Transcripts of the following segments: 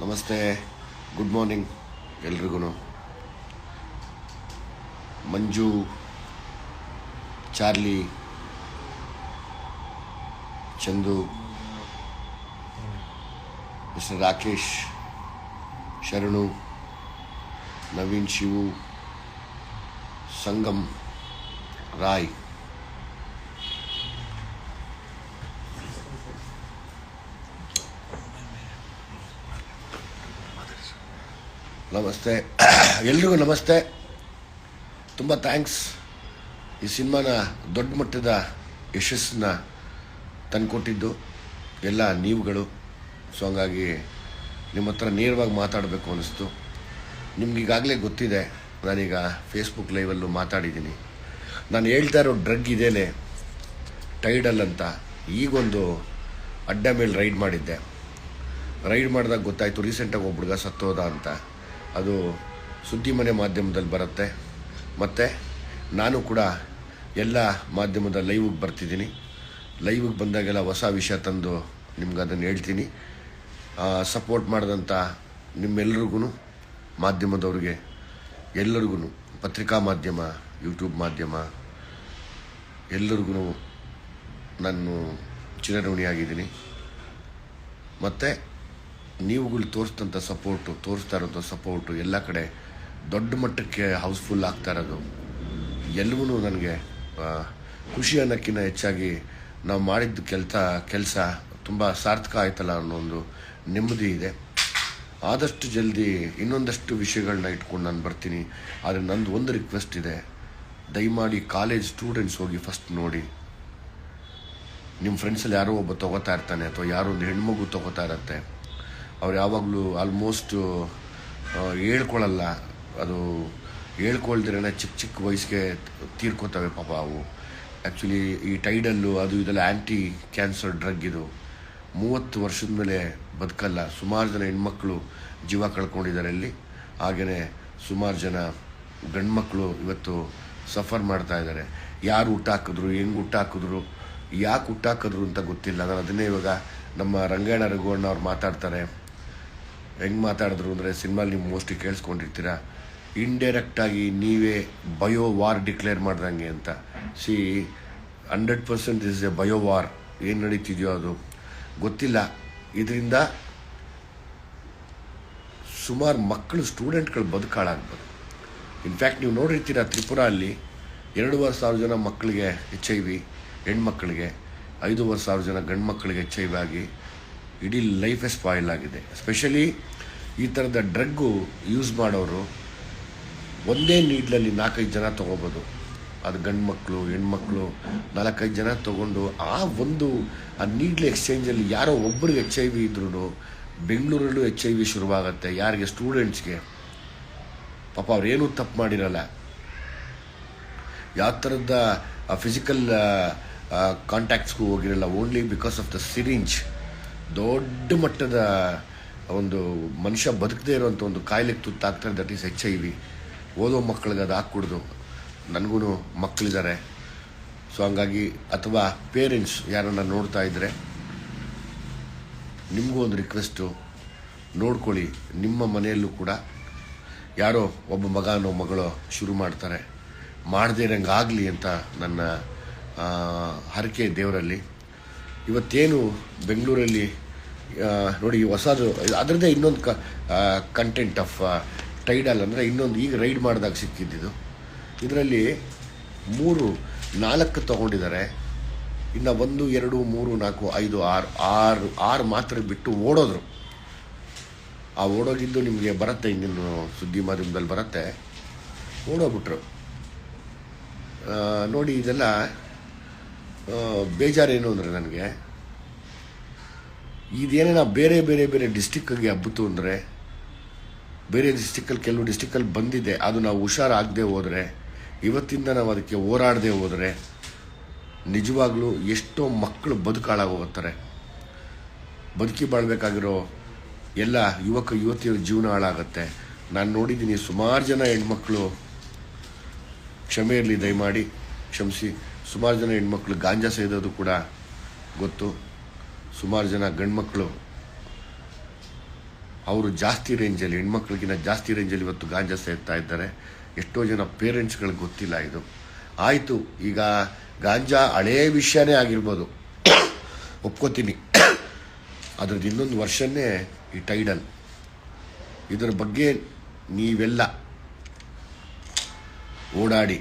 ನಮಸ್ತೆ good morning ಎಲ್ರಿಗೂ Manju Charlie Chandu mister Rakesh Sharanu Naveen Shivu Sangam Roy ನಮಸ್ತೆ. ಎಲ್ರಿಗೂ ನಮಸ್ತೆ. ತುಂಬ ಥ್ಯಾಂಕ್ಸ್. ಈ ಸಿನಿಮಾನ ದೊಡ್ಡ ಮಟ್ಟದ ಯಶಸ್ಸನ್ನ ತಂದುಕೊಟ್ಟಿದ್ದು ಎಲ್ಲ ನೀವುಗಳು. ಸೊ ಹಂಗಾಗಿ ನಿಮ್ಮ ಹತ್ರ ನೇರವಾಗಿ ಮಾತಾಡಬೇಕು ಅನ್ನಿಸ್ತು ನಿಮಗೀಗಾಗಲೇ ಗೊತ್ತಿದೆ, ನಾನೀಗ ಫೇಸ್ಬುಕ್ ಲೈವಲ್ಲೂ ಮಾತಾಡಿದ್ದೀನಿ. ನಾನು ಹೇಳ್ತಾ ಇರೋ ಡ್ರಗ್ ಇದೇನೆ, ಟೈಡಲ್ ಅಂತ. ಈಗೊಂದು ಅಡ್ಡ ಮೇಲೆ ರೈಡ್ ಮಾಡಿದ್ದೆ. ರೈಡ್ ಮಾಡಿದಾಗ ಗೊತ್ತಾಯಿತು, ರೀಸೆಂಟಾಗಿ ಒಬ್ಬ ಹುಡುಗ ಸತ್ತೋದ ಅಂತ. ಅದು ಸುದ್ದಿ ಮನೆ ಮಾಧ್ಯಮದಲ್ಲಿ ಬರುತ್ತೆ. ಮತ್ತು ನಾನು ಕೂಡ ಎಲ್ಲ ಮಾಧ್ಯಮದ ಲೈವಿಗೆ ಬರ್ತಿದ್ದೀನಿ. ಲೈವಿಗೆ ಬಂದಾಗೆಲ್ಲ ಹೊಸ ವಿಷಯ ತಂದು ನಿಮ್ಗೆ ಅದನ್ನು ಹೇಳ್ತೀನಿ. ಸಪೋರ್ಟ್ ಮಾಡಿದಂಥ ನಿಮ್ಮೆಲ್ರಿಗೂ ಮಾಧ್ಯಮದವ್ರಿಗೆ ಎಲ್ಲರಿಗೂ ಪತ್ರಿಕಾ ಮಾಧ್ಯಮ ಯೂಟ್ಯೂಬ್ ಮಾಧ್ಯಮ ಎಲ್ಲರಿಗೂ ನಾನು ಚಿರಋಣಿಯಾಗಿದ್ದೀನಿ. ಮತ್ತು ನೀವುಗಳು ತೋರಿಸಿದಂಥ ಸಪೋರ್ಟು, ತೋರಿಸ್ತಾ ಇರೋಂಥ ಸಪೋರ್ಟು, ಎಲ್ಲ ಕಡೆ ದೊಡ್ಡ ಮಟ್ಟಕ್ಕೆ ಹೌಸ್ಫುಲ್ ಆಗ್ತಾ ಇರೋದು. ಎಲ್ಲವೂ ನನಗೆ ಖುಷಿ ಅನ್ನೋಕ್ಕಿಂತ ಹೆಚ್ಚಾಗಿ ನಾವು ಮಾಡಿದ್ದ ಕೆಲಸ ಕೆಲಸ ತುಂಬ ಸಾರ್ಥಕ ಆಯ್ತಲ್ಲ ಅನ್ನೋ ಒಂದು ನೆಮ್ಮದಿ ಇದೆ. ಆದಷ್ಟು ಜಲ್ದಿ ಇನ್ನೊಂದಷ್ಟು ವಿಷಯಗಳನ್ನ ಇಟ್ಕೊಂಡು ನಾನು ಬರ್ತೀನಿ. ಆದರೆ ನಂದು ಒಂದು ರಿಕ್ವೆಸ್ಟ್ ಇದೆ. ದಯಮಾಡಿ ಕಾಲೇಜ್ ಸ್ಟೂಡೆಂಟ್ಸ್ ಹೋಗಿ ಫಸ್ಟ್ ನೋಡಿ. ನಿಮ್ಮ ಫ್ರೆಂಡ್ಸಲ್ಲಿ ಯಾರೋ ಒಬ್ಬ ತೊಗೋತಾ ಇರ್ತಾನೆ ಅಥವಾ ಯಾರೋ ಒಂದು ಹೆಣ್ಮಗು ತೊಗೋತಾ ಇರತ್ತೆ. ಅವ್ರು ಯಾವಾಗಲೂ ಆಲ್ಮೋಸ್ಟ್ ಹೇಳ್ಕೊಳ್ಳಲ್ಲ ಅದು ಹೇಳ್ಕೊಳ್ದಿರೇ ಚಿಕ್ಕ ಚಿಕ್ಕ ವಯಸ್ಸಿಗೆ ತೀರ್ಕೋತವೆ ಪಾಪ ಅವು. ಆ್ಯಕ್ಚುಲಿ ಈ ಟೈಡಲ್ಲು ಅದು ಇದೆಲ್ಲ ಆ್ಯಂಟಿ ಕ್ಯಾನ್ಸರ್ ಡ್ರಗ್ ಇದು. ಮೂವತ್ತು ವರ್ಷದ ಮೇಲೆ ಬದುಕಲ್ಲ. ಸುಮಾರು ಜನ ಹೆಣ್ಮಕ್ಳು ಜೀವ ಕಳ್ಕೊಂಡಿದ್ದಾರೆ ಅಲ್ಲಿ. ಹಾಗೆಯೇ ಸುಮಾರು ಜನ ಗಂಡ್ಮಕ್ಳು ಇವತ್ತು ಸಫರ್ ಮಾಡ್ತಾ ಇದ್ದಾರೆ. ಯಾರು ಹುಟ್ಟಾಕಿದ್ರು ಹೆಂಗೆ ಹುಟ್ಟಾಕಿದ್ರು ಯಾಕೆ ಹುಟ್ಟಾಕಿದ್ರು ಅಂತ ಗೊತ್ತಿಲ್ಲ. ನಾನು ಅದನ್ನೇ ಇವಾಗ ನಮ್ಮ ರಂಗಾಯಣ ರಘುವಣ್ಣ ಅವ್ರು ಮಾತಾಡ್ತಾರೆ. ಹೆಂಗೆ ಮಾತಾಡಿದ್ರು ಅಂದರೆ ಸಿನಿಮಾಲಿ ನೀವು ಮೋಸ್ಟ್ಲಿ ಕೇಳಿಸ್ಕೊಂಡಿರ್ತೀರ? ಇಂಡೈರೆಕ್ಟಾಗಿ ನೀವೇ ಬಯೋ ವಾರ್ ಡಿಕ್ಲೇರ್ ಮಾಡ್ದಂಗೆ ಅಂತ. See hundred percent is a bio war. ಏನು ನಡೀತಿದೆಯೋ ಅದು? ಗೊತ್ತಿಲ್ಲ. ಇದರಿಂದ ಸುಮಾರು ಮಕ್ಕಳು ಸ್ಟೂಡೆಂಟ್ಗಳು ಬದುಕಾಳಾಗ್ಬೋದು. ಇನ್ಫ್ಯಾಕ್ಟ್ ನೀವು ನೋಡಿರ್ತೀರ ತ್ರಿಪುರ ಅಲ್ಲಿ ಎರಡೂವರೆ ಸಾವಿರ ಜನ ಮಕ್ಕಳಿಗೆ ಎಚ್ ಐ ವಿ ಹೆಣ್ಮಕ್ಳಿಗೆ ಐದೂವರೆ ಸಾವಿರ ಜನ ಗಂಡು ಮಕ್ಕಳಿಗೆ ಎಚ್ ಐ ವಿ ಆಗಿ ಇಡೀ ಲೈಫೇ ಸ್ಪಾಯಿಲ್ ಆಗಿದೆ. ಎಸ್ಪೆಷಲಿ ಈ ಥರದ ಡ್ರಗ್ಗು ಯೂಸ್ ಮಾಡೋರು, ಒಂದೇ ನೀಡ್ಲಲ್ಲಿ ನಾಲ್ಕೈದು ಜನ ತೊಗೋಬೋದು. ಅದು ಗಂಡು ಮಕ್ಕಳು ಹೆಣ್ಮಕ್ಳು, ನಾಲ್ಕೈದು ಜನ ತೊಗೊಂಡು ಆ ಒಂದು, ಆ ನೀಡ್ಲ್ ಎಕ್ಸ್ಚೇಂಜಲ್ಲಿ ಯಾರೋ ಒಬ್ಬರಿಗೆ ಎಚ್ ಐ ವಿ ಇದ್ರೂ ಬೆಂಗಳೂರಲ್ಲೂ ಎಚ್ ಐ ವಿ ಶುರುವಾಗುತ್ತೆ. ಯಾರಿಗೆ ಸ್ಟೂಡೆಂಟ್ಸ್ಗೆ ಪಾಪ ಅವ್ರೇನೂ ತಪ್ಪು ಮಾಡಿರಲ್ಲ. ಯಾವ ಥರದ ಫಿಸಿಕಲ್ ಕಾಂಟ್ಯಾಕ್ಟ್ಸ್ಗೂ ಹೋಗಿರಲ್ಲ. Only because of the syringe ದೊಡ್ಡ ಮಟ್ಟದ ಒಂದು ಮನುಷ್ಯ ಬದುಕದೇ ಇರುವಂಥ ಒಂದು ಕಾಯಿಲೆಗೆ ತುತ್ತಾಗ್ತಾರೆ ದಟ್ ಈಸ್ ಎಚ್ ಐ ಓದೋ ಮಕ್ಕಳಿಗೆ ಅದು ಹಾಕ್ಕೊಡ್ದು. ನನಗೂ ಮಕ್ಕಳಿದ್ದಾರೆ. ಸೊ ಹಂಗಾಗಿ ಅಥವಾ ಪೇರೆಂಟ್ಸ್ ಯಾರನ್ನ ನೋಡ್ತಾ ಇದ್ದರೆ ನಿಮಗೂ ಒಂದು ರಿಕ್ವೆಸ್ಟು ನೋಡ್ಕೊಳ್ಳಿ. ನಿಮ್ಮ ಮನೆಯಲ್ಲೂ ಕೂಡ ಯಾರೋ ಒಬ್ಬ ಮಗನೋ ಮಗಳೋ ಶುರು ಮಾಡ್ತಾರೆ. ಮಾಡದೇ ಇರಂಗಾಗಲಿ ಅಂತ ನನ್ನ ಹರಕೆ ದೇವರಲ್ಲಿ. ಇವತ್ತೇನು ಬೆಂಗಳೂರಲ್ಲಿ ನೋಡಿ ಹೊಸದು, ಅದರದ್ದೇ ಇನ್ನೊಂದು ಕಂಟೆಂಟ್ ಆಫ್ ಟೈಡಲ್ ಅಂದರೆ ಇನ್ನೊಂದು ಈಗ ರೈಡ್ ಮಾಡಿದಾಗ ಸಿಕ್ಕಿದ್ದಿದ್ದು ಇದರಲ್ಲಿ ಮೂರು, ನಾಲ್ಕು ತಗೊಂಡಿದ್ದಾರೆ. ಇನ್ನು ಒಂದು, ಎರಡು, ಮೂರು, ನಾಲ್ಕು, ಐದು, ಆರು ಆರು ಆರು ಮಾತ್ರ ಬಿಟ್ಟು ಓಡೋದ್ರು. ಆ ಓಡೋಗಿದ್ದು ನಿಮಗೆ ಬರುತ್ತೆ, ಇನ್ನೇನು ಸುದ್ದಿ ಮಾಧ್ಯಮದಲ್ಲಿ ಬರುತ್ತೆ. ಓಡೋಗ್ಬಿಟ್ರು. ನೋಡಿ ಇದೆಲ್ಲ ಬೇಜಾರೇನು ಅಂದರೆ ನನಗೆ, ಇದೇನೇನ ಬೇರೆ ಬೇರೆ ಬೇರೆ ಡಿಸ್ಟಿಕ್ಕಿಗೆ ಹಬ್ಬಿತು ಅಂದರೆ, ಬೇರೆ ಡಿಸ್ಟಿಕ್ಕಲ್ಲಿ ಕೆಲವು ಡಿಸ್ಟಿಕ್ಕಲ್ಲಿ ಬಂದಿದೆ, ಅದು ನಾವು ಹುಷಾರಾಗದೆ ಹೋದರೆ, ಇವತ್ತಿಂದ ನಾವು ಅದಕ್ಕೆ ಹೋರಾಡದೆ ಹೋದರೆ, ನಿಜವಾಗ್ಲೂ ಎಷ್ಟೋ ಮಕ್ಕಳು ಬದುಕಾಳಾಗಿ ಹೋಗ್ತಾರೆ ಬದುಕಿ ಬಾಳ್ಬೇಕಾಗಿರೋ ಎಲ್ಲ ಯುವಕ, ಯುವತಿಯರ ಜೀವನ ಹಾಳಾಗತ್ತೆ. ನಾನು ನೋಡಿದ್ದೀನಿ ಸುಮಾರು ಜನ ಹೆಣ್ಮಕ್ಳು ಕ್ಷಮೆ ಇರಲಿ, ದಯಮಾಡಿ, ಕ್ಷಮಿಸಿ. ಸುಮಾರು ಜನ ಹೆಣ್ಮಕ್ಳು ಗಾಂಜಾ ಸೇದೋದು ಕೂಡ ಗೊತ್ತು. ಸುಮಾರು ಜನ ಗಂಡ್ಮಕ್ಳು ಅವರು ಜಾಸ್ತಿ ರೇಂಜಲ್ಲಿ ಹೆಣ್ಮಕ್ಳಿಗಿಂತ ಜಾಸ್ತಿ ರೇಂಜಲ್ಲಿ ಇವತ್ತು ಗಾಂಜಾ ಸೇರ್ತಾ ಇದ್ದಾರೆ. ಎಷ್ಟೋ ಜನ ಪೇರೆಂಟ್ಸ್ಗಳಿಗೆ ಗೊತ್ತಿಲ್ಲ ಇದು. ಆಯಿತು, ಈಗ ಗಾಂಜಾ ಹಳೇ ವಿಷಯನೇ ಆಗಿರ್ಬೋದು. ಒಪ್ಕೋತೀನಿ. ಅದ್ರದ್ದು ಇನ್ನೊಂದು ವರ್ಷನೇ ಈ ಟೈಡಲ್. ಇದರ ಬಗ್ಗೆ ನೀವೆಲ್ಲ ಓಡಾಡಿ,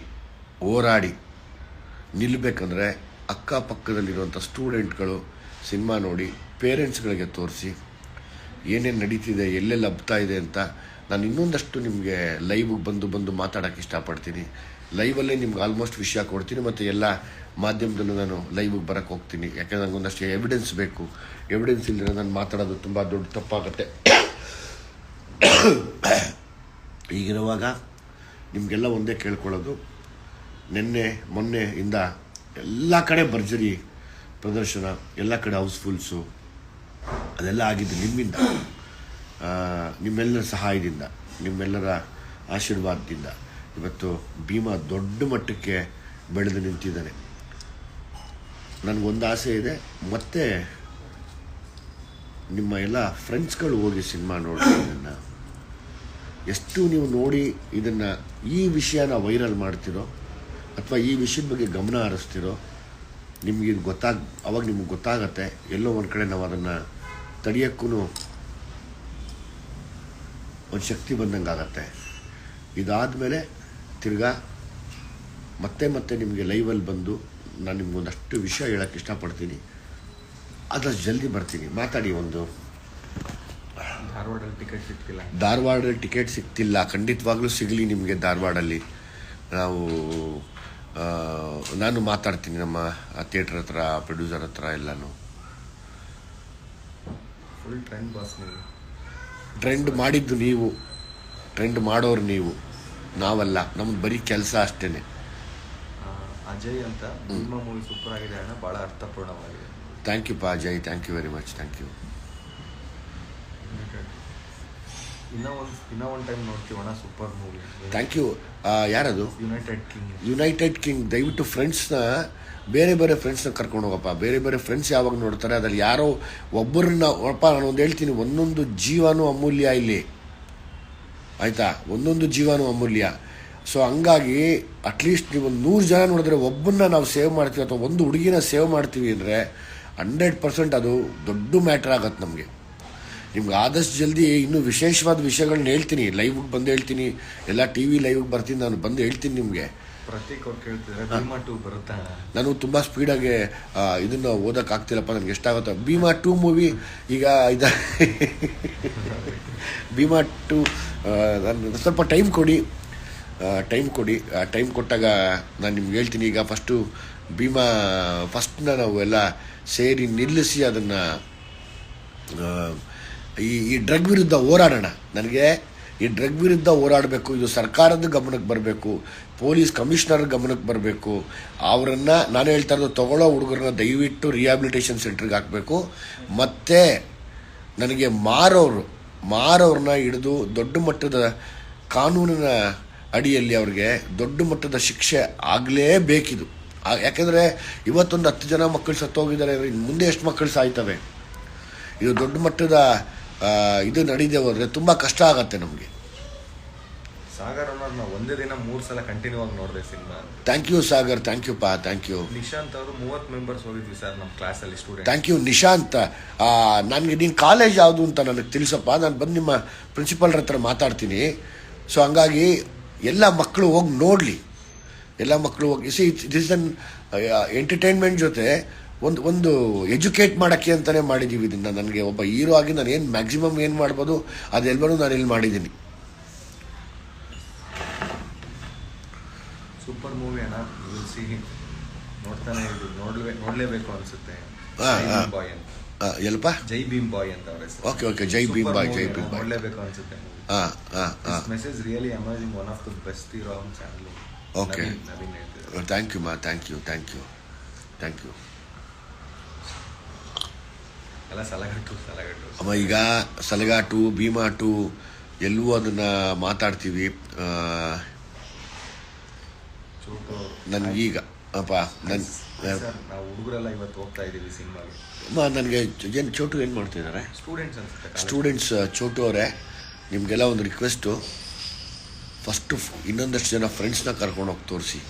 ಹೋರಾಡಿ ನಿಲ್ಲಬೇಕಂದ್ರೆ ಅಕ್ಕಪಕ್ಕದಲ್ಲಿರುವಂಥ ಸ್ಟೂಡೆಂಟ್ಗಳು ಸಿನಿಮಾ ನೋಡಿ ಪೇರೆಂಟ್ಸ್ಗಳಿಗೆ ತೋರಿಸಿ ಏನೇನು ನಡೀತಿದೆ, ಎಲ್ಲೆಲ್ಲಿ ಹಬ್ತಾ ಇದೆ ಅಂತ ನಾನು ಇನ್ನೊಂದಷ್ಟು ನಿಮಗೆ ಲೈವ್ಗೆ ಬಂದು ಬಂದು ಮಾತಾಡೋಕ್ಕೆ ಇಷ್ಟಪಡ್ತೀನಿ. ಲೈವಲ್ಲೇ ನಿಮ್ಗೆ ಆಲ್ಮೋಸ್ಟ್ ವಿಷಯ ಕೊಡ್ತೀನಿ ಮತ್ತು ಎಲ್ಲ ಮಾಧ್ಯಮದಲ್ಲೂ ನಾನು ಲೈವ್ಗೆ ಬರೋಕ್ಕೆ ಹೋಗ್ತೀನಿ. ಯಾಕೆಂದ್ರೆ ನನಗೆ ಒಂದಷ್ಟು ಎವಿಡೆನ್ಸ್ ಬೇಕು. ಎವಿಡೆನ್ಸ್ ಇಲ್ಲದೆ ನಾನು ಮಾತಾಡೋದು ತುಂಬ ದೊಡ್ಡ ತಪ್ಪಾಗುತ್ತೆ. ಈಗಿರುವಾಗ ನಿಮಗೆಲ್ಲ ಒಂದೇ ಕೇಳ್ಕೊಳ್ಳೋದು. ನಿನ್ನೆ ಮೊನ್ನೆಯಿಂದ ಎಲ್ಲ ಕಡೆ ಭರ್ಜರಿ ಪ್ರದರ್ಶನ, ಎಲ್ಲ ಕಡೆ ಹೌಸ್ಫುಲ್ಸು, ಅದೆಲ್ಲ ಆಗಿದ್ದು ನಿಮ್ಮಿಂದ ನಿಮ್ಮೆಲ್ಲರ ಸಹಾಯದಿಂದ, ನಿಮ್ಮೆಲ್ಲರ ಆಶೀರ್ವಾದದಿಂದ ಇವತ್ತು ಭೀಮಾ ದೊಡ್ಡ ಮಟ್ಟಕ್ಕೆ ಬೆಳೆದು ನಿಂತಿದ್ದಾನೆ. ನನಗೊಂದು ಆಸೆ ಇದೆ, ಮತ್ತೆ ನಿಮ್ಮ ಎಲ್ಲ ಫ್ರೆಂಡ್ಸ್ಗಳು ಹೋಗಿ ಸಿನಿಮಾ ನೋಡಿ ಇದನ್ನು. ಎಷ್ಟು ನೀವು ನೋಡಿ ಇದನ್ನು ಈ ವಿಷಯನ ವೈರಲ್ ಮಾಡ್ತಿರೋ ಅಥವಾ ಈ ವಿಷಯದ ಬಗ್ಗೆ ಗಮನ ಹರಿಸ್ತಿರೋ ನಿಮಗೆ ಇದು ಗೊತ್ತಾಗ ಅವಾಗ ನಿಮ್ಗೆ ಗೊತ್ತಾಗತ್ತೆ ಎಲ್ಲೋ ಒಂದು ಕಡೆ ನಾವು ಅದನ್ನು ತಡೆಯೋಕ್ಕೂ ಒಂದು ಶಕ್ತಿ ಬಂದಂಗೆ ಆಗತ್ತೆ. ಇದಾದಮೇಲೆ ತಿರ್ಗಾ ಮತ್ತೆ ಮತ್ತೆ ನಿಮಗೆ ಲೈವಲ್ಲಿ ಬಂದು ನಾನು ನಿಮ್ಗೆ ಒಂದಷ್ಟು ವಿಷಯ ಹೇಳೋಕ್ಕೆ ಇಷ್ಟಪಡ್ತೀನಿ. ಆದಷ್ಟು ಜಲ್ದಿ ಬರ್ತೀನಿ. ಮಾತಾಡಿ ಒಂದು. ಧಾರವಾಡಲ್ಲಿ ಟಿಕೆಟ್ ಸಿಗ್ತಿಲ್ಲ ಧಾರವಾಡದಲ್ಲಿ ಟಿಕೆಟ್ ಸಿಗ್ತಿಲ್ಲ ಖಂಡಿತವಾಗ್ಲೂ ಸಿಗಲಿ ನಿಮಗೆ ಧಾರವಾಡಲ್ಲಿ. ನಾವು ನಾನು ಮಾತಾಡ್ತೀನಿ ನಮ್ಮ ಥಿಯೇಟ್ರ್ ಹತ್ರ ಪ್ರೊಡ್ಯೂಸರ್ ಹತ್ರ ಎಲ್ಲಾನು. ಫುಲ್ ಟ್ರೆಂಡ್ ಬಾಸ್ ನೀವು. ಟ್ರೆಂಡ್ ಮಾಡಿದ್ದು ನೀವು. ಟ್ರೆಂಡ್ ಮಾಡೋರು ನೀವು. ನಾವಲ್ಲ. ನಮ್ದು ಬರೀ ಕೆಲಸ ಅಷ್ಟೇನೆ. ಅಜಯ್ ಅಂತ ನಿಮ್ಮ ಮೂವಿ ಸೂಪರ್ ಆಗಿದೆ ಅಣ್ಣ. ಬಹಳ ಅರ್ಥಪೂರ್ಣವಾಗಿದೆ. ಥ್ಯಾಂಕ್ ಯು ಪಾ Ajay. Thank you very much thank you ಇನ್ನ ಒಂದು ಇನ್ನ ಒಂದು time super movie thank you ಯಾರದು? ಯುನೈಟೆಡ್ ಕಿಂಗ್ ಯುನೈಟೆಡ್ ಕಿಂಗ್ ದಯವಿಟ್ಟು ಫ್ರೆಂಡ್ಸ್ನ ಬೇರೆ ಬೇರೆ ಫ್ರೆಂಡ್ಸ್ನ ಕರ್ಕೊಂಡು ಹೋಗಪ್ಪ. ಬೇರೆ ಬೇರೆ ಫ್ರೆಂಡ್ಸ್ ಯಾವಾಗ ನೋಡ್ತಾರೆ ಅದ್ರಲ್ಲಿ ಯಾರೋ ಒಬ್ಬರನ್ನ ಅಪ್ಪ ನಾನು ಒಂದು ಹೇಳ್ತೀನಿ ಒಂದೊಂದು ಜೀವನೂ ಅಮೂಲ್ಯ ಇಲ್ಲಿ. ಆಯಿತಾ? ಒಂದೊಂದು ಜೀವನೂ ಅಮೂಲ್ಯ. ಸೊ ಹಂಗಾಗಿ ಅಟ್ಲೀಸ್ಟ್ ನೀವು ಒಂದು ನೂರು ಜನ ನೋಡಿದ್ರೆ ಒಬ್ಬನ್ನ ನಾವು ಸೇವ್ ಮಾಡ್ತೀವಿ ಅಥವಾ ಒಂದು ಹುಡುಗಿನ ಸೇವ್ ಮಾಡ್ತೀವಿ ಅಂದರೆ ಹಂಡ್ರೆಡ್ ಪರ್ಸೆಂಟ್ ಅದು ದೊಡ್ಡ ಮ್ಯಾಟ್ರ್ ಆಗತ್ತೆ ನಮಗೆ. ನಿಮ್ಗೆ ಆದಷ್ಟು ಜಲ್ದಿ ಇನ್ನೂ ವಿಶೇಷವಾದ ವಿಷಯಗಳನ್ನ ಹೇಳ್ತೀನಿ. ಲೈವ್ಗೆ ಬಂದು ಹೇಳ್ತೀನಿ. ಎಲ್ಲ ಟಿ ವಿ ಲೈವ್ಗೆ ಬರ್ತೀನಿ. ನಾನು ಬಂದು ಹೇಳ್ತೀನಿ ನಿಮಗೆ. ನಾನು ತುಂಬ ಸ್ಪೀಡಾಗಿ ಇದನ್ನು ಓದೋಕ್ಕಾಗ್ತಿಲ್ಲಪ್ಪ ನನಗೆ ಎಷ್ಟಾಗುತ್ತೋ ಭೀಮಾ ಟೂ ಮೂವಿ ಈಗ ಇದ ಭೀಮಾ ಟು ನಾನು ಸ್ವಲ್ಪ ಟೈಮ್ ಕೊಡಿ. ಟೈಮ್ ಕೊಡಿ. ಟೈಮ್ ಕೊಟ್ಟಾಗ ನಾನು ನಿಮ್ಗೆ ಹೇಳ್ತೀನಿ. ಈಗ ಫಸ್ಟು ಭೀಮಾ ಫಸ್ಟ್ನ ನಾವು ಎಲ್ಲ ಸೇರಿ ನಿಲ್ಲಿಸಿ ಅದನ್ನು ಈ ಈ ಡ್ರಗ್ ವಿರುದ್ಧ ಹೋರಾಡೋಣ. ನನಗೆ ಈ ಡ್ರಗ್ ವಿರುದ್ಧ ಹೋರಾಡಬೇಕು. ಇದು ಸರ್ಕಾರದ ಗಮನಕ್ಕೆ ಬರಬೇಕು. ಪೊಲೀಸ್ ಕಮಿಷನರ್ ಗಮನಕ್ಕೆ ಬರಬೇಕು. ಅವರನ್ನು ನಾನು ಹೇಳ್ತಾ ಇರೋದು ತಗೊಳ್ಳೋ ಹುಡುಗರನ್ನ ದಯವಿಟ್ಟು ರಿಹ್ಯಾಬಿಲಿಟೇಷನ್ ಸೆಂಟ್ರಿಗೆ ಹಾಕಬೇಕು. ಮತ್ತು ನನಗೆ ಮಾರೋರು ಮಾರೋರನ್ನ ಹಿಡಿದು ದೊಡ್ಡ ಮಟ್ಟದ ಕಾನೂನಿನ ಅಡಿಯಲ್ಲಿ ಅವ್ರಿಗೆ ದೊಡ್ಡ ಮಟ್ಟದ ಶಿಕ್ಷೆ ಆಗಲೇಬೇಕಿದು. ಯಾಕೆಂದರೆ ಇವತ್ತೊಂದು ಹತ್ತು ಜನ ಮಕ್ಕಳು ಸತ್ತೋಗಿದ್ದಾರೆ. ಇನ್ನು ಮುಂದೆ ಎಷ್ಟು ಮಕ್ಕಳು ಸಾಯ್ತವೆ? ಇದು ದೊಡ್ಡ ಮಟ್ಟದ ಇದು ನಡೀದೆ ಹೋದರೆ ತುಂಬ ಕಷ್ಟ ಆಗತ್ತೆ ನಮಗೆ. ಸಾಗರ್ ಅನ್ನೋರು ನಾವು ಒಂದೇ ದಿನ ಮೂರು ಸಲ ಕಂಟಿನ್ಯೂ ಆಗಿ ನೋಡಿದೆ cinema thank you Sagar. Thank you ಪಾ. ಥ್ಯಾಂಕ್ ಯು ನಿಶಾಂತ್ ಅವರು ಮೂವತ್ತು ಮೆಂಬರ್ಸ್ ಹೋಗಿದ್ವಿ ಸರ್ ನಮ್ಮ ಕ್ಲಾಸಲ್ಲಿ ಸ್ಟೂಡೆಂಟ್ ಥ್ಯಾಂಕ್ ಯು ನಿಶಾಂತ್. ನನಗೆ ನೀನು ಕಾಲೇಜ್ ಯಾವುದು ಅಂತ ನನಗೆ ತಿಳಿಸಪ್ಪ. ನಾನು ಬಂದು ನಿಮ್ಮ ಪ್ರಿನ್ಸಿಪಲ್ರ ಹತ್ರ ಮಾತಾಡ್ತೀನಿ. ಸೊ ಹಂಗಾಗಿ ಎಲ್ಲ ಮಕ್ಕಳು ಹೋಗಿ ನೋಡಲಿ. ಎಲ್ಲ ಮಕ್ಕಳು ಹೋಗಿ ಸಿ ದಿಸ್ ಅನ್ ಎಂಟರ್ಟೈನ್ಮೆಂಟ್ ಜೊತೆ ಒಂದು ಒಂದು ಎಜುಕೇಟ್ ಮಾಡೋಕ್ಕೆ ಅಂತಲೇ ಮಾಡಿದ್ದೀವಿ ಇದನ್ನು. ನನಗೆ ಒಬ್ಬ ಹೀರೋ ಆಗಿ ನಾನು ಏನು ಮ್ಯಾಕ್ಸಿಮಮ್ ಏನು ಮಾಡ್ಬೋದು ಅದೆಲ್ಲವೂ ನಾನು ಇಲ್ಲಿ ಮಾಡಿದ್ದೀನಿ. ಸೂಪರ್ ಮೂವಿ ಅಣ್ಣ. ನೋಡ್ತಾನೆ ಇದು ನೋಡ್ಲೇ ನೋಡ್ಲೇಬೇಕು ಅನ್ಸುತ್ತೆ. ಹಾ, ಜೈ ಹಾ. ಭೀಮ್ ಬಾಯ್ ಅಂತ. ಅವರ ಎಲ್ಲಪ್ಪ? ಜೈ ಭೀಮ್ ಬಾಯ್ ಅಂತ ಅವರ ಹೆಸರು. Okay okay Jai Bhim boy Jai Bhim boy. ನೋಡ್ಲೇಬೇಕು ಅನ್ಸುತ್ತೆ ಹಾಂ ಹಾಂ ಹಾಂ message really amazing one of the best on channel Okay. Thank you ಮಾ thank you thank you thank you ಎಲ್ಲ ಸಲಗಟ್ಟು ಸಲಗಟ್ಟು. ಅಮ್ಮ ಈಗ ಸಲಗಾಟು ಭೀಮಾಟು ಎಲ್ಲೂ ಅದನ್ನು ಮಾತಾಡ್ತೀವಿ. ನನ್ಗೀಗ ಅಪ್ಪ ನನ್ನ ನಾವು ಹುಡುಗರೆಲ್ಲ ಇವತ್ತು ಹೋಗ್ತಾ ಇದೀವಿ ಸಿನಿಮಾಗೆ. ನನಗೆ ಏನು ಚೋಟು ಏನು ಮಾಡ್ತಿದ್ದಾರೆ? ಸ್ಟೂಡೆಂಟ್ಸ್ ಅನ್ಸುತ್ತೆ ಸ್ಟೂಡೆಂಟ್ಸ್ ಚೋಟು ಅವರೇ ನಿಮಗೆಲ್ಲ ಒಂದು ರಿಕ್ವೆಸ್ಟು. ಫಸ್ಟು ಇನ್ನೊಂದಷ್ಟು ಜನ ಫ್ರೆಂಡ್ಸ್ನ ಕರ್ಕೊಂಡು ಹೋಗಿ ತೋರಿಸಿ.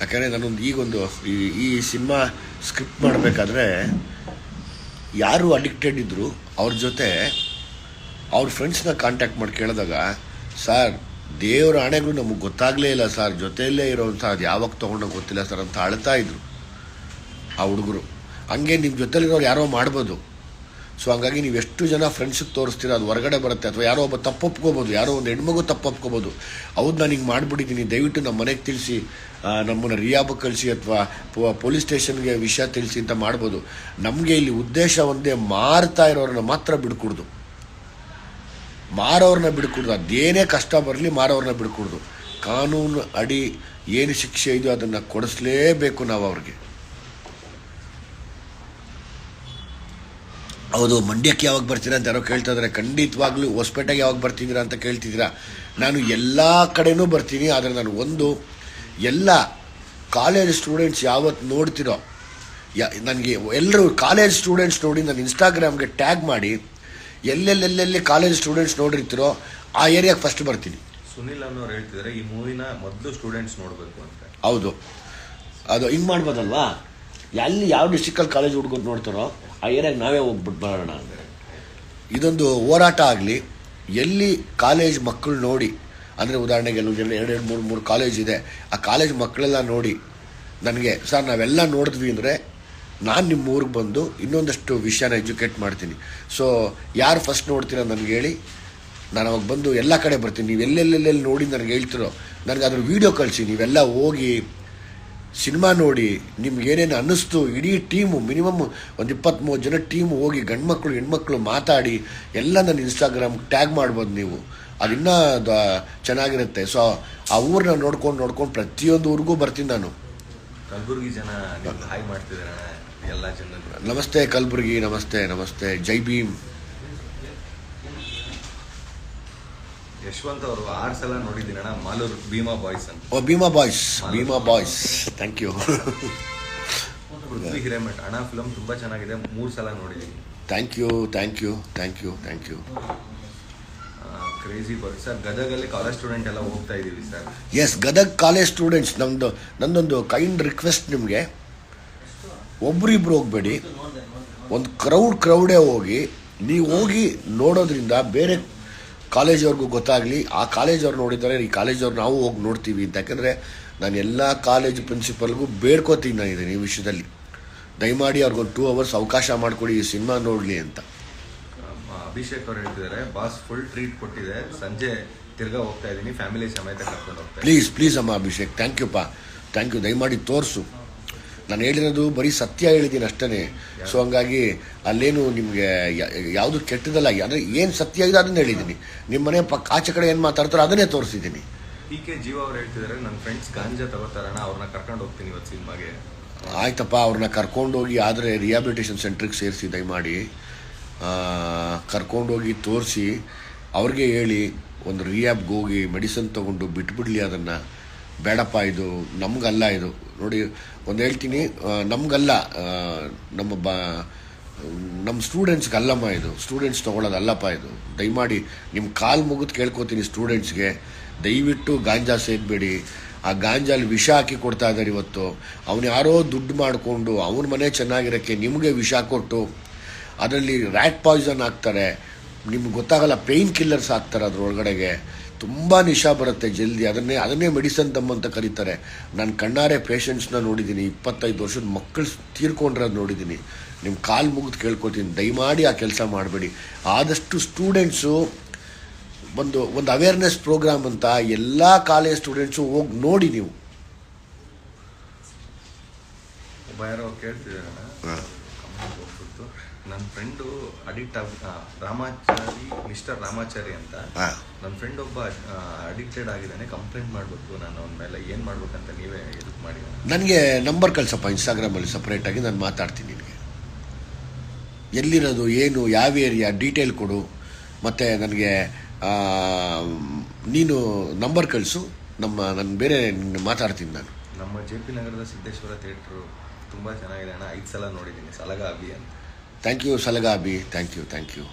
ಯಾಕಂದರೆ ನಾನೊಂದು ಈಗೊಂದು ಈ ಈ ಸಿನಿಮಾ ಸ್ಕ್ರಿಪ್ಟ್ ಮಾಡಬೇಕಾದ್ರೆ ಯಾರು ಅಡಿಕ್ಟೆಡ್ ಇದ್ದರು ಅವ್ರ ಜೊತೆ ಅವ್ರ ಫ್ರೆಂಡ್ಸ್ನ ಕಾಂಟ್ಯಾಕ್ಟ್ ಮಾಡಿ ಕೇಳಿದಾಗ, ಸರ್, ದೇವರ ಆಣೆಗಳು ನಮಗೆ ಗೊತ್ತಾಗಲೇ ಇಲ್ಲ ಸರ್, ಜೊತೆಯಲ್ಲೇ ಇರೋವಂಥ ಅದು ಯಾವಾಗ ತೊಗೊಂಡೋಗಿ ಗೊತ್ತಿಲ್ಲ ಸರ್ ಅಂತ ಅಳ್ತಾ ಇದ್ರು ಆ ಹುಡುಗರು. ಹಂಗೆ ನಿಮ್ಮ ಜೊತೆಲಿರೋರು ಯಾರೋ ಮಾಡ್ಬೋದು. ಸೊ ಹಂಗಾಗಿ ನೀವು ಎಷ್ಟು ಜನ ಫ್ರೆಂಡ್ಸಿಗೆ ತೋರಿಸ್ತೀರ, ಅದು ಹೊರಗಡೆ ಬರುತ್ತೆ, ಅಥವಾ ಯಾರೋ ಒಬ್ಬ ತಪ್ಪೊಪ್ಕೋಬೋದು ಯಾರೋ ಒಂದು ಹೆಣ್ಮಗು ತಪ್ಪೊಪ್ಕೋಬೋದು ಹೌದು, ನಾನು ಹಿಂಗೆ ಮಾಡಿಬಿಟ್ಟಿದ್ದೀನಿ ದಯವಿಟ್ಟು ನಮ್ಮ ಮನೆಗೆ ತಿಳಿಸಿ ನಮ್ಮನ್ನು ರಿಯಾಬ್ ಕಳಿಸಿ ಅಥವಾ ಪೊಲೀಸ್ ಸ್ಟೇಷನ್ಗೆ ವಿಷಯ ತಿಳಿಸಿ ಅಂತ ಮಾಡ್ಬೋದು. ನಮಗೆ ಇಲ್ಲಿ ಉದ್ದೇಶ ಒಂದೇ, ಮಾರ್ತಾ ಇರೋರನ್ನ ಮಾತ್ರ ಬಿಡ್ಕೊಡ್ದು. ಮಾರೋರನ್ನ ಬಿಡ್ಕೊಡ್ದು. ಅದೇನೇ ಕಷ್ಟ ಬರಲಿ ಮಾರೋರನ್ನ ಬಿಡ್ಕೊಡ್ದು. ಕಾನೂನು ಅಡಿ ಏನು ಶಿಕ್ಷೆ ಇದೆಯೋ ಅದನ್ನು ಕೊಡಿಸ್ಲೇಬೇಕು ನಾವು ಅವ್ರಿಗೆ. ಹೌದು ಮಂಡ್ಯಕ್ಕೆ ಯಾವಾಗ ಬರ್ತೀರಾ ಅಂತ ಯಾರೋ ಕೇಳ್ತಾ ಇದ್ದಾರೆ ಖಂಡಿತವಾಗ್ಲೂ ಹೊಸಪೇಟೆಗೆ ಯಾವಾಗ ಬರ್ತಿದ್ದೀರಾ ಅಂತ ಕೇಳ್ತಿದ್ದೀರಾ. ನಾನು ಎಲ್ಲ ಕಡೆನೂ ಬರ್ತೀನಿ ಆದರೆ ನಾನು ಒಂದು ಎಲ್ಲ ಕಾಲೇಜ್ ಸ್ಟೂಡೆಂಟ್ಸ್ ಯಾವತ್ತು ನೋಡ್ತಿರೋ ಯಾ ನನಗೆ ಎಲ್ಲರೂ ಕಾಲೇಜ್ ಸ್ಟೂಡೆಂಟ್ಸ್ ನೋಡಿ ನಾನು ಇನ್ಸ್ಟಾಗ್ರಾಮ್ಗೆ ಟ್ಯಾಗ್ ಮಾಡಿ ಎಲ್ಲೆಲ್ಲೆಲ್ಲೆಲ್ಲಿ ಕಾಲೇಜ್ ಸ್ಟೂಡೆಂಟ್ಸ್ ನೋಡಿರ್ತಿರೋ ಆ ಏರಿಯಾಗೆ ಫಸ್ಟ್ ಬರ್ತೀನಿ. ಸುನಿಲ್ ಅನ್ನೋರು ಹೇಳ್ತಿದ್ದಾರೆ ಈ ಮೂವಿನ ಮೊದಲು ಸ್ಟೂಡೆಂಟ್ಸ್ ನೋಡಬೇಕು ಅಂತ. ಹೌದು. ಅದು ಹಿಂಗೆ ಮಾಡ್ಬೋದಲ್ವಾ? ಎಲ್ಲಿ ಯಾವ ಡಿಸ್ಟಿಕಲ್ಲಿ ಕಾಲೇಜ್ ಹುಡುಗರು ನೋಡ್ತಾರೋ ಆ ಏರಿಯಾಗೆ ನಾವೇ ಹೋಗ್ಬಿಟ್ಟು ಬರೋಣ ಇದೊಂದು ಹೋರಾಟ ಆಗಲಿ. ಎಲ್ಲಿ ಕಾಲೇಜ್ ಮಕ್ಕಳು ನೋಡಿ, ಅಂದರೆ ಉದಾಹರಣೆಗೆ ಎಲ್ಲೂ ಎರಡು ಎರಡು, ಮೂರು ಮೂರು ಕಾಲೇಜ್ ಇದೆ. ಆ ಕಾಲೇಜ್ ಮಕ್ಕಳೆಲ್ಲ ನೋಡಿ ನನಗೆ, ಸರ್, ನಾವೆಲ್ಲ ನೋಡಿದ್ವಿ ಅಂದರೆ ನಾನು ನಿಮ್ಮ ಊರಿಗೆ ಬಂದು ಇನ್ನೊಂದಷ್ಟು ವಿಷಯನ ಎಜುಕೇಟ್ ಮಾಡ್ತೀನಿ. ಸೊ ಯಾರು ಫಸ್ಟ್ ನೋಡ್ತೀರ ನನಗೆ ಹೇಳಿ. ನಾನು ಅವಾಗ ಬಂದು ಎಲ್ಲ ಕಡೆ ಬರ್ತೀನಿ. ನೀವು ಎಲ್ಲೆಲ್ಲೆಲ್ಲೆಲ್ಲಿ ನೋಡಿ ನನಗೆ ಹೇಳ್ತಿರೋ, ನನಗೆ ಅದ್ರ ವೀಡಿಯೋ ಕಳಿಸಿ. ನೀವೆಲ್ಲ ಹೋಗಿ ಸಿನಿಮಾ ನೋಡಿ ನಿಮ್ಗೆ ಏನೇನು ಅನ್ನಿಸ್ತು? ಇಡೀ ಟೀಮು ಮಿನಿಮಮ್ ಒಂದು ಇಪ್ಪತ್ತ್ಮೂವತ್ತು ಜನ ಟೀಮು ಹೋಗಿ ಗಂಡ್ಮಕ್ಳು ಹೆಣ್ಮಕ್ಳು ಮಾತಾಡಿ ಎಲ್ಲ ನನ್ನ ಇನ್ಸ್ಟಾಗ್ರಾಮ್ ಟ್ಯಾಗ್ ಮಾಡ್ಬೋದು ನೀವು. ಅದಿನ್ನೂ ಚೆನ್ನಾಗಿರುತ್ತೆ. ಸೊ ಆ ಊರನ್ನ ನೋಡ್ಕೊಂಡು ನೋಡ್ಕೊಂಡು ಪ್ರತಿಯೊಂದು ಊರಿಗೂ ಬರ್ತೀನಿ ನಾನು. ಕಲಬುರಗಿ ಜನ ಹಾಯ್ ಮಾಡ್ತಿದ್ದಾರೆ ಎಲ್ಲ ಜನ ನಮಸ್ತೆ ಕಲಬುರಗಿ ನಮಸ್ತೆ ನಮಸ್ತೆ. ಜೈ ಭೀಮ್. ಯಶವಂತ್ ಅವರು ಆರು ಸಲ ನೋಡಿದ್ದೀನಿ ಅಣ್ಣ ಮಾಲೂರು ಭೀಮಾ ಬಾಯ್ಸ್ ಅಂತ. ಓ Bhima boys Bhima boys. Thank you Prithvi Hiremath. ಅಣ್ಣ ಫಿಲಮ್ ತುಂಬಾ ಚೆನ್ನಾಗಿದೆ ಮೂರು ಸಲ ನೋಡಿದ್ದೀನಿ. Thank you thank you thank you thank you crazy boy sir ಗದಗಲ್ಲಿ college student ಎಲ್ಲ ಹೋಗ್ತಾ ಇದೀವಿ sir yes Gadag college students ನಮ್ಮದು ನಂದೊಂದು ಕೈಂಡ್ ರಿಕ್ವೆಸ್ಟ್ ನಿಮಗೆ. ಒಬ್ರಿಬ್ರು ಹೋಗಬೇಡಿ. ಒಂದು ಕ್ರೌಡ್ ಕ್ರೌಡೇ ಹೋಗಿ ನೀವು ಹೋಗಿ ನೋಡೋದ್ರಿಂದ ಬೇರೆ ಕಾಲೇಜವ್ರಿಗೂ ಗೊತ್ತಾಗಲಿ ಆ ಕಾಲೇಜವ್ರು ನೋಡಿದರೆ ಈ ಕಾಲೇಜವ್ರು ನಾವು ಹೋಗಿ ನೋಡ್ತೀವಿ ಅಂತ. ಯಾಕಂದರೆ ನಾನು ಎಲ್ಲ ಕಾಲೇಜ್ ಪ್ರಿನ್ಸಿಪಲ್ಗೂ ಬೇಡ್ಕೋತೀನಿ ನಾನು ಇದನ್ನು ಈ ವಿಷಯದಲ್ಲಿ. ದಯಮಾಡಿ ಅವ್ರಿಗೊಂದು ಟೂ ಅವರ್ಸ್ ಅವಕಾಶ ಮಾಡಿಕೊಡಿ ಈ ಸಿನಿಮಾ ನೋಡಲಿ ಅಂತ. ಅಭಿಷೇಕ್ ಅವರು ಹೇಳ್ತಿದ್ದಾರೆ ಬಾಸ್ ಫುಲ್ ಟ್ರೀಟ್ ಕೊಟ್ಟಿದೆ. ಸಂಜೆ ತಿರ್ಗಾ ಹೋಗ್ತಾ ಇದ್ದೀನಿ ಫ್ಯಾಮಿಲಿ ಸಮೇತ ಕರ್ಕೊಂಡು ಹೋಗ್ತಾ ಪ್ಲೀಸ್ ಪ್ಲೀಸ್ ಅಮ್ಮ ಅಭಿಷೇಕ್ ಥ್ಯಾಂಕ್ ಯು ಪಾ. ಥ್ಯಾಂಕ್ ಯು ದಯಮಾಡಿ ತೋರಿಸು. ನಾನು ಹೇಳಿರೋದು ಬರೀ ಸತ್ಯ ಹೇಳಿದ್ದೀನಿ ಅಷ್ಟೇ ಸೊ ಹಂಗಾಗಿ ಅಲ್ಲೇನು ನಿಮಗೆ ಯಾವುದು ಕೆಟ್ಟದಲ್ಲ ಅಂದರೆ ಏನು ಸತ್ಯ ಇದೆ ಅದನ್ನ ಹೇಳಿದ್ದೀನಿ. ನಿಮ್ಮ ಮನೆ ಪಕ್ಕ ಆಚೆ ಕಡೆ ಏನು ಮಾತಾಡ್ತಾರೋ ಅದನ್ನೇ ತೋರಿಸಿದ್ದೀನಿ. ಪಿ ಕೆ ಜೀವ ಅವ್ರು ಹೇಳ್ತಿದ್ದಾರೆ ನನ್ನ ಫ್ರೆಂಡ್ಸ್ ಗಾಂಜಾ ತಗೋತಾರಣ ಅವ್ರನ್ನ ಕರ್ಕೊಂಡು ಹೋಗ್ತೀನಿ ಇವತ್ತು ಸಿನಿಮಾಗೆ. ಆಯ್ತಪ್ಪ ಅವ್ರನ್ನ ಕರ್ಕೊಂಡೋಗಿ ಆದರೆ ರಿಹಾಬಿಲಿಟೇಷನ್ ಸೆಂಟ್ರಿಗೆ ಸೇರಿಸಿ ದಯಮಾಡಿ. ಕರ್ಕೊಂಡೋಗಿ ತೋರಿಸಿ ಅವ್ರಿಗೆ ಹೇಳಿ ಒಂದು ರಿಯಾಬ್ಗೆ ಹೋಗಿ ಮೆಡಿಸನ್ ತೊಗೊಂಡು ಬಿಟ್ಬಿಡ್ಲಿ ಅದನ್ನು. ಬೇಡಪ್ಪ, ಇದು ನಮಗಲ್ಲ ಇದು. ನೋಡಿ, ಒಂದು ಹೇಳ್ತೀನಿ ನಮಗಲ್ಲ ನಮ್ಮ ಬ ನಮ್ಮ ಸ್ಟೂಡೆಂಟ್ಸ್ಗೆ ಅಲ್ಲಮ್ಮ ಇದು. ಸ್ಟೂಡೆಂಟ್ಸ್ ತೊಗೊಳೋದಲ್ಲಪ್ಪ ಇದು. ದಯಮಾಡಿ ನಿಮ್ಮ ಕಾಲು ಮುಗಿದು ಕೇಳ್ಕೊತೀನಿ ಸ್ಟೂಡೆಂಟ್ಸ್ಗೆ. ದಯವಿಟ್ಟು ಗಾಂಜಾ ಸೇದಬೇಡಿ. ಆ ಗಾಂಜಾಲಿ ವಿಷ ಹಾಕಿ ಕೊಡ್ತಾ ಇದ್ದಾರೆ ಇವತ್ತು. ಅವನು ಯಾರೋ ದುಡ್ಡು ಮಾಡಿಕೊಂಡು ಅವನ ಮನೆ ಚೆನ್ನಾಗಿರೋಕ್ಕೆ ನಿಮಗೆ ವಿಷ ಕೊಟ್ಟು ಅದರಲ್ಲಿ ರ್ಯಾಟ್ ಪಾಯ್ಸನ್ ಹಾಕ್ತಾರೆ. ನಿಮ್ಗೆ ಗೊತ್ತಾಗಲ್ಲ ಪೇಯ್ನ್ ಕಿಲ್ಲರ್ಸ್ ಹಾಕ್ತಾರೆ ಅದ್ರೊಳಗಡೆಗೆ. ತುಂಬ ನಿಶಾ ಬರುತ್ತೆ ಜಲ್ದಿ. ಅದನ್ನೇ ಅದನ್ನೇ ಮೆಡಿಸನ್ ತಮ್ಮ ಅಂತ ಕರೀತಾರೆ. ನಾನು ಕಣ್ಣಾರೆ ಪೇಷಂಟ್ಸ್ನ ನೋಡಿದ್ದೀನಿ ಇಪ್ಪತ್ತೈದು ವರ್ಷದ ಮಕ್ಕಳು ತೀರ್ಕೊಂಡಿರೋದು ನೋಡಿದ್ದೀನಿ ನಿಮ್ಮ ಕಾಲು ಮುಗಿದು ಕೇಳ್ಕೊತೀನಿ. ದಯಮಾಡಿ ಆ ಕೆಲಸ ಮಾಡಬೇಡಿ. ಆದಷ್ಟು ಸ್ಟೂಡೆಂಟ್ಸು ಒಂದು ಒಂದು ಅವೇರ್ನೆಸ್ ಪ್ರೋಗ್ರಾಮ್ ಅಂತ ಎಲ್ಲ ಕಾಲೇಜ್ ಸ್ಟೂಡೆಂಟ್ಸು ಹೋಗಿ ನೋಡಿ ನೀವು. ಒಬ್ಬ ಯಾರೋ ಕೇಳ್ತಿದ್ದಾರೆ ಹೋಗ್ಬಿಟ್ಟು ನನ್ನ ಫ್ರೆಂಡು ಅಡಿಕ್ಟ್ ಆಗ ರಾಮಾಚಾರಿ ಮಿಸ್ಟರ್ ರಾಮಾಚಾರಿ ಅಂತ. ನನ್ನ ಫ್ರೆಂಡ್ ಒಬ್ಬ ಅಡಿಕ್ಟೆಡ್ ಆಗಿದ್ದಾನೆ ಕಂಪ್ಲೇಂಟ್ ಮಾಡಬೇಕು ನಾನು ಅವನ ಮೇಲೆ ಏನು ಮಾಡ್ಬೇಕಂತ ನೀವೇ ಹೆಲ್ಪ್ ಮಾಡಿ ನನಗೆ ನಂಬರ್ ಕಳ್ಸಪ್ಪ ಇನ್ಸ್ಟಾಗ್ರಾಮಲ್ಲಿ ಸಪ್ರೇಟಾಗಿ ನಾನು ಮಾತಾಡ್ತೀನಿ ನಿನಗೆ. ಎಲ್ಲಿರೋದು ಏನು ಯಾವ ಏರಿಯಾ ಡೀಟೇಲ್ ಕೊಡು. ಮತ್ತು ನನಗೆ ನೀನು ನಂಬರ್ ಕಳಿಸು ನಮ್ಮ ನಾನು ಬೇರೆ ಮಾತಾಡ್ತೀನಿ ನಾನು. ನಮ್ಮ ಜೆ ಪಿ ನಗರದ ಸಿದ್ದೇಶ್ವರ ಥಿಯೇಟ್ರು ತುಂಬ ಚೆನ್ನಾಗಿದೆ ಅಣ್ಣ. ಐದು ಸಲ ನೋಡಿದ್ದೀನಿ ಸಲಗ ಅಭಿ ಅಂತ. Thank you Salaga Abhi thank you thank you